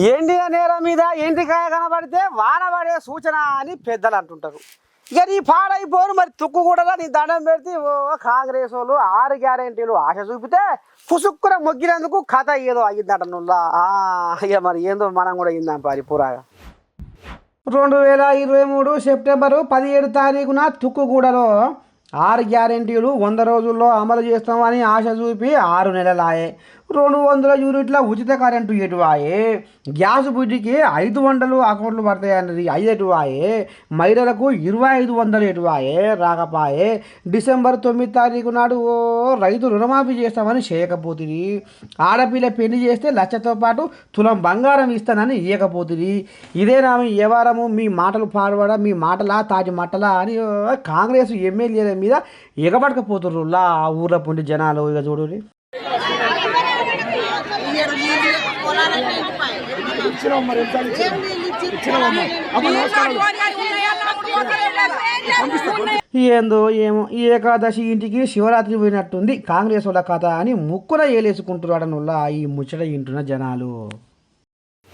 ఏంటి నేల మీద ఎంటికాయ కనబడితే వాన పడే సూచన అని పెద్దలు అంటుంటారు. ఇక నీ పాడైపోను మరి తుక్కు కూడా నీ దండం పెడితే ఓ కాంగ్రెస్ వాళ్ళు ఆరు గ్యారెంటీలు ఆశ చూపితే పుసుక్కున మొగ్గినందుకు కథ ఏదో అయ్యిందట నుల్లా. ఇక మరి ఏందో మనం కూడా అయిందాం పారి పురాగా. రెండు వేల ఇరవై మూడు సెప్టెంబరు పదిహేడు తారీఖున తుక్కుగూడలో ఆరు గ్యారెంటీలు వంద రోజుల్లో అమలు చేస్తామని ఆశ చూపి ఆరు నెలలాయే. రెండు వందల యూనిట్ల ఉచిత కరెంటు ఎటువాయే? గ్యాస్ బుడ్డికి ఐదు వందలు అకౌంట్లు పడతాయన్నది ఐదు ఎటువాయే? మహిళలకు ఇరవై ఐదు వందలు ఎటువాయే? రాకపాయే. డిసెంబర్ తొమ్మిది తారీఖు నాడు ఓ రైతు రుణమాఫీ చేస్తామని చేయకపోతుంది ఆడపిల్ల పెళ్ళి చేస్తే లక్షతో పాటు తులం బంగారం ఇస్తానని ఇవ్వకపోతుంది ఇదేనా మీ వ్యవహారము మీ మాటలు పాడవడం మీ మాటలా తాటి మట్టలా అని కాంగ్రెస్ ఎమ్మెల్యేల మీద ఎగబడకపోతుర్రులా ఆ ఊర్లో పుండి జనాలు ఇక ఏందో ఏమో ఈ ఏకాదశి ఇంటికి శివరాత్రి పోయినట్టుంది. కాంగ్రెస్ వాళ్ళ కథ అని ముక్కున ఏలేసుకుంటున్నాడనుల్లా ఈ ముచ్చట ఇంటున్న జనాలు.